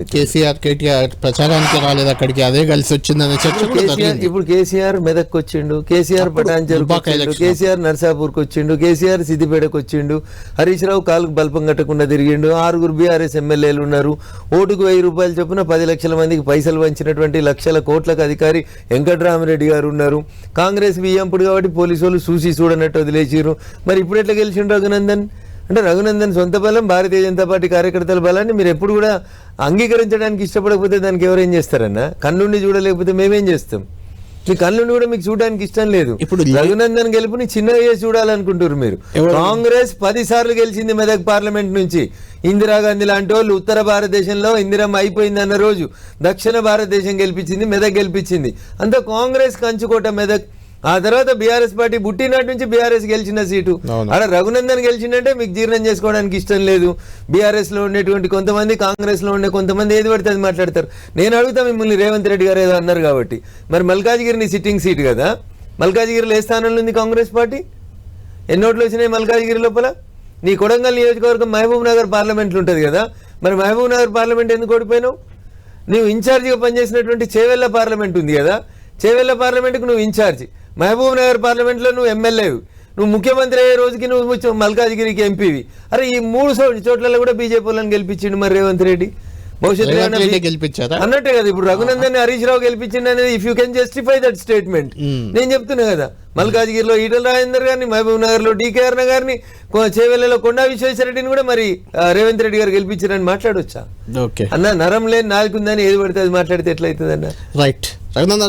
కేసీఆర్ కేటీఆర్ ప్రచారానికి రాలేదు అక్కడికి అదే కలిసి వచ్చిందనే చర్చ ఇప్పుడు కేసీఆర్ మెదక్ వచ్చిండు కేసీఆర్ ఎలక్షన్ కేసీఆర్ నర్సాపూర్కి వచ్చిండు కేసీఆర్ సిద్దిపేటకు వచ్చిండు హరీష్ రావు కాలుకు బల్పం కట్టకుండా తిరిగిండు ఆరుగురు బీఆర్ఎస్ ఎమ్మెల్యేలు ఉన్నారు. ఓటుకు వెయ్యి రూపాయలు చొప్పున పది లక్షల మందికి పైసలు వంచినటువంటి లక్షల కోట్లకు అధికారి వెంకట్రామరెడ్డి గారు ఉన్నారు. కాంగ్రెస్ బియ్యంపుడు కాబట్టి పోలీసు వాళ్ళు చూసి చూడనట్టు వదిలేసిరు మరి ఇప్పుడు ఎట్లా గెలిచిండు రఘునందన్? అంటే రఘునందన్ సొంత బలం భారతీయ జనతా పార్టీ కార్యకర్తల బలాన్ని మీరు ఎప్పుడు కూడా అంగీకరించడానికి ఇష్టపడకపోతే దానికి ఎవరేం చేస్తారన్న? కన్నుండి చూడలేకపోతే మేమేం చేస్తాం? మీ కన్నుండి కూడా మీకు చూడడానికి ఇష్టం లేదు. ఇప్పుడు రఘునందన్ గెలుపుని చిన్నగా చూడాలనుకుంటారు మీరు? కాంగ్రెస్ పది సార్లు గెలిచింది మెదక్ పార్లమెంట్ నుంచి. ఇందిరాగాంధీ లాంటి వాళ్ళు ఉత్తర భారతదేశంలో ఇందిరమ్మ అయిపోయింది అన్న రోజు దక్షిణ భారతదేశం గెలిపించింది మెదక్ గెలిపించింది. అంత కాంగ్రెస్ కంచుకోట మెదక్ ఆ తర్వాత బీఆర్ఎస్ పార్టీ పుట్టినటి నుంచి బీఆర్ఎస్ గెలిచిన సీటు. ఆడ రఘునందన్ గెలిచిందంటే మీకు జీర్ణం చేసుకోవడానికి ఇష్టం లేదు. బీఆర్ఎస్లో ఉండేటువంటి కొంతమంది కాంగ్రెస్లో ఉండే కొంతమంది ఏది పడితే అది మాట్లాడతారు. నేను అడుగుతా మిమ్మల్ని రేవంత్ రెడ్డి గారు ఏదో అన్నారు కాబట్టి. మరి మల్కాజ్గిరిని సిట్టింగ్ సీట్ కదా? మల్కాజ్గిరిలో ఏ స్థానంలో ఉంది కాంగ్రెస్ పార్టీ? ఎన్ని ఓట్లు వచ్చినాయి మల్కాజ్గిరి లోపల? నీ కొడంగల్ నియోజకవర్గం మహబూబ్ నగర్ పార్లమెంట్లు ఉంటుంది కదా. మరి మహబూబ్ నగర్ పార్లమెంట్ ఎందుకు ఓడిపోయినావు? నువ్వు ఇన్ఛార్జిగా పనిచేసినటువంటి చేవెళ్ళ పార్లమెంట్ ఉంది కదా. చేవెళ్ళ పార్లమెంట్కి నువ్వు ఇన్ఛార్జి మహబూబ్ నగర్ పార్లమెంట్లో నువ్వు ఎమ్మెల్యేవి నువ్వు ముఖ్యమంత్రి అయ్యే రోజుకి నువ్వు మల్కాజ్గిరికి ఎంపీవి అరే ఈ మూడు చోట్లలో కూడా బీజేపీ వాళ్ళని గెలిపించిండు మరి రేవంత్ రెడ్డి. భవిష్యత్తులో బీ- గెలిపించారా అన్నట్టే కదా ఇప్పుడు రఘునందన్ హరీష్ రావు గెలిపించింది అనేది if you can justify that statement. నేను చెప్తున్నా కదా మల్కాజ్గిరిలో ఈటల రాజేందర్ గారిని మహబూబ్ నగర్లో డీకే అరుణ గారిని చేవెళ్ళలో కొండా విశ్వేశ్వరరెడ్డిని కూడా మరి రేవంత్ రెడ్డి గారు గెలిపించారని మాట్లాడొచ్చా? ఓకే. అన్న నరం లేని నాలుగుందని ఏది పడితే అది మాట్లాడితే ఎట్లయితుంది అన్న రైట్. రఘునందన్